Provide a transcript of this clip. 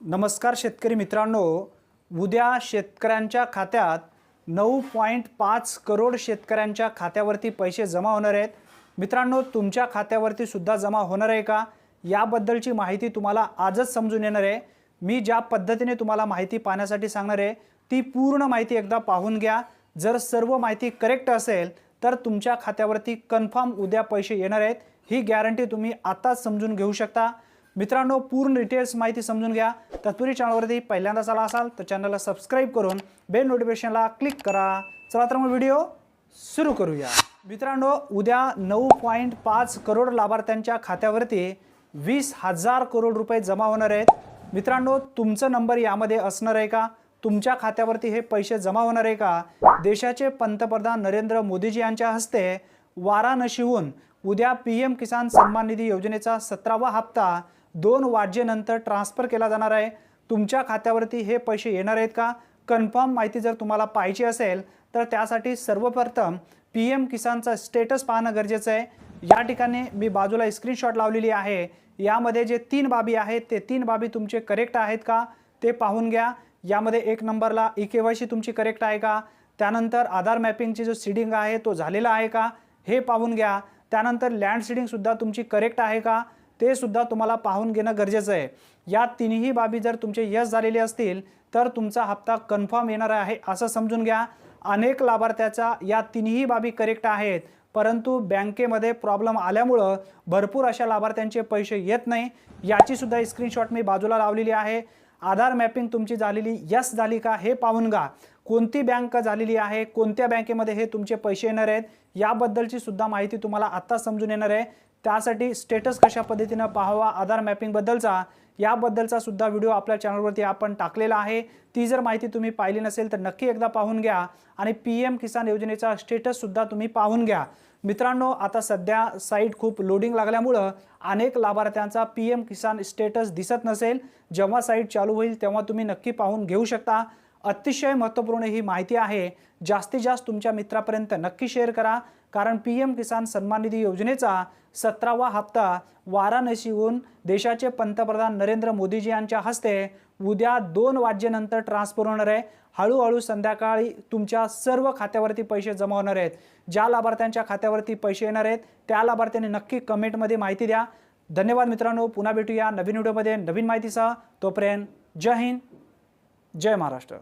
नमस्कार शेतकरी मित्रांनो. उद्या शेतकऱ्यांच्या खात्यात नऊ पॉईंट पाच करोड शेतकऱ्यांच्या खात्यावरती पैसे जमा होणार आहेत. मित्रांनो तुमच्या खात्यावरती सुद्धा जमा होणार आहे का? याबद्दलची माहिती तुम्हाला आजच समजून येणार आहे. मी ज्या पद्धतीने तुम्हाला माहिती पाहण्यासाठी सांगणार आहे ती पूर्ण माहिती एकदा पाहून घ्या. जर सर्व माहिती करेक्ट असेल तर तुमच्या खात्यावरती कन्फर्म उद्या पैसे येणार आहेत. ही गॅरंटी तुम्ही आताच समजून घेऊ शकता. मित्रांनो पूर्ण डिटेल्स माहिती समजून घ्या. तत्पुरी चॅनलवरती पहिल्यांदाच आला असाल तर चॅनलला सबस्क्राईब करून बेल नोटिफिकेशनला क्लिक करा. चला तर मग व्हिडिओ सुरू करूया. मित्रांनो उद्या नऊ पॉईंट पाच करोड लाभार्थ्यांच्या खात्यावरती वीस हजार करोड रुपये जमा होणार आहेत. मित्रांनो तुमचं नंबर यामध्ये असणार आहे का? तुमच्या खात्यावरती हे पैसे जमा होणार आहे का? देशाचे पंतप्रधान नरेंद्र मोदीजी यांच्या हस्ते वाराणसीहून उद्या पी एम किसान सन्मान निधी योजनेचा सतरावा हप्ता दोन वाजेनंतर ट्रान्स्फर केला जाणार आहे. तुमच्या खात्यावरती हे पैसे येणार आहेत का? कन्फर्म माहिती जर तुम्हाला पाहिजे असेल तर त्यासाठी सर्वप्रथम पी एम किसानचा स्टेटस पाहणं गरजेचं आहे. या ठिकाणी मी बाजूला स्क्रीनशॉट लावलेली आहे. यामध्ये जे तीन बाबी आहेत ते तीन बाबी तुमचे करेक्ट आहेत का? ते पाहून घ्या. यामध्ये एक नंबरला ई के वाय सी तुमची करेक्ट आहे का? त्यानंतर आधार मॅपिंगची जो सीडिंग आहे तो झालेला आहे का? हे पाहून घ्या. त्यानंतर लँड सीडिंगसुद्धा तुमची करेक्ट आहे का? ते सुद्धा तुम्हाला पाहून घेणं गरजेचं आहे. या तिन्ही बाबी जर तुमचे यश झालेले असतील तर तुमचा हप्ता कन्फर्म येणार आहे असं समजून घ्या. अनेक लाभार्थ्याचा या तिन्ही बाबी करेक्ट आहेत परंतु बँकेमध्ये प्रॉब्लेम आल्यामुळं भरपूर अशा लाभार्थ्यांचे पैसे येत नाही. याचीसुद्धा स्क्रीनशॉट मी बाजूला लावलेली आहे. आधार मॅपिंग तुमची झालेली यस झाली का हे पाहून घ्या. कोणती बँक झालेली आहे कोणत्या बँकेमध्ये हे तुमचे पैसे येणार आहेत याबद्दलची सुद्धा माहिती तुम्हाला आत्ता समजून येणार आहे. त्यासाठी स्टेटस कशा पद्धतीनं पाहावा आधार मॅपिंगबद्दलचा याबद्दलचा सुद्धा व्हिडिओ आपल्या चॅनलवरती आपण टाकलेला आहे. ती जर माहिती तुम्ही पाहिली नसेल तर नक्की एकदा पाहून घ्या आणि पी एम किसान योजनेचा स्टेटससुद्धा तुम्ही पाहून घ्या. मित्रांनो आता सध्या साईट खूप लोडिंग लागल्यामुळं अनेक लाभार्थ्यांचा पी एम किसान स्टेटस दिसत नसेल. जेव्हा साईट चालू होईल तेव्हा तुम्ही नक्की पाहून घेऊ शकता. अतिशय महत्त्वपूर्ण ही माहिती आहे. जास्तीत जास्त तुमच्या मित्रापर्यंत नक्की शेअर करा. कारण पी एम किसान सन्मान निधी योजनेचा सतरावा हप्ता वाराणसीहून देशाचे पंतप्रधान नरेंद्र मोदीजी यांच्या हस्ते उद्या दोन वाजेनंतर ट्रान्सफर होणार आहे. हळूहळू संध्याकाळी तुमच्या सर्व खात्यावरती पैसे जमा होणार आहेत. ज्या लाभार्थ्यांच्या खात्यावरती पैसे येणार आहेत त्या लाभार्थ्यांनी नक्की कमेंटमध्ये माहिती द्या. धन्यवाद मित्रांनो. पुन्हा भेटूया नवीन व्हिडिओमध्ये नवीन माहितीसह. तोपर्यंत जय हिंद. जय महाराष्ट्र.